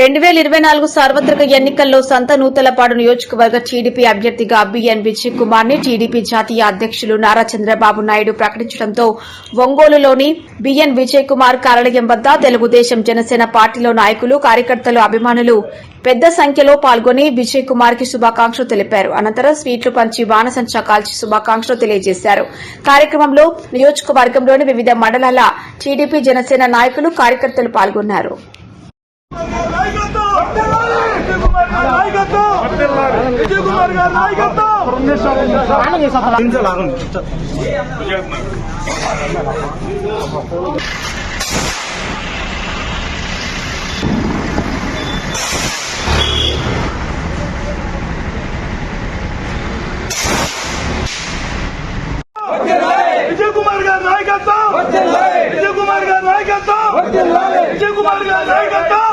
రెండు వేల ఇరవై నాలుగు సార్వత్రిక ఎన్నికల్లో సంత నూతలపాడు నియోజకవర్గ టీడీపీ అభ్యర్థిగా బిఎన్ విజయ్ కుమార్ని టీడీపీ జాతీయ అధ్యక్షులు నారా చంద్రబాబు నాయుడు ప్రకటించడంతో ఒంగోలులోని బిఎన్ విజయ్ కుమార్ కార్యాలయం వద్ద తెలుగుదేశం జనసేన పార్టీలో నాయకులు కార్యకర్తలు అభిమానులు పెద్ద సంఖ్యలో పాల్గొని విజయ్ కుమార్కి శుభాకాంక్షలు తెలిపారు. అనంతరం స్వీట్లు పంచి బాణసంచా కాల్చి శుభాకాంక్షలు తెలియజేశారు. కార్యక్రమంలో నియోజకవర్గంలోని వివిధ మండలాల టీడీపీ జనసేన నాయకులు కార్యకర్తలు పాల్గొన్నారు. విజయ్ కుమార్ గారి నాయకత్వం! విజయ్ కుమార్ గారి నాయకత్వం! విజయ్ కుమార్ గారి నాయకత్వం విజయ్ కుమార్ గారి నాయకత్వం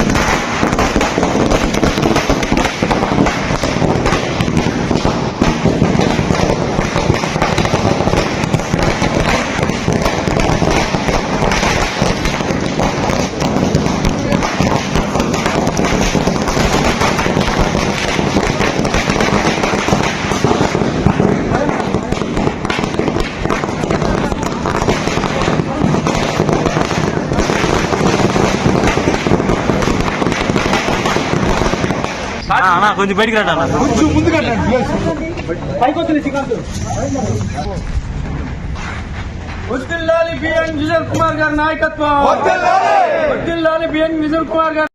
అన్న కొంచెం బయటికి రండి అన్న. కొంచెం ముందుగా పైకి వచ్చింది శ్రీకాంత్. వదిల్లాలి బిఎన్ విజయ్ కుమార్ గారి నాయకత్వం. వదిల్లాలి బిఎన్ విజయ్ కుమార్ గారి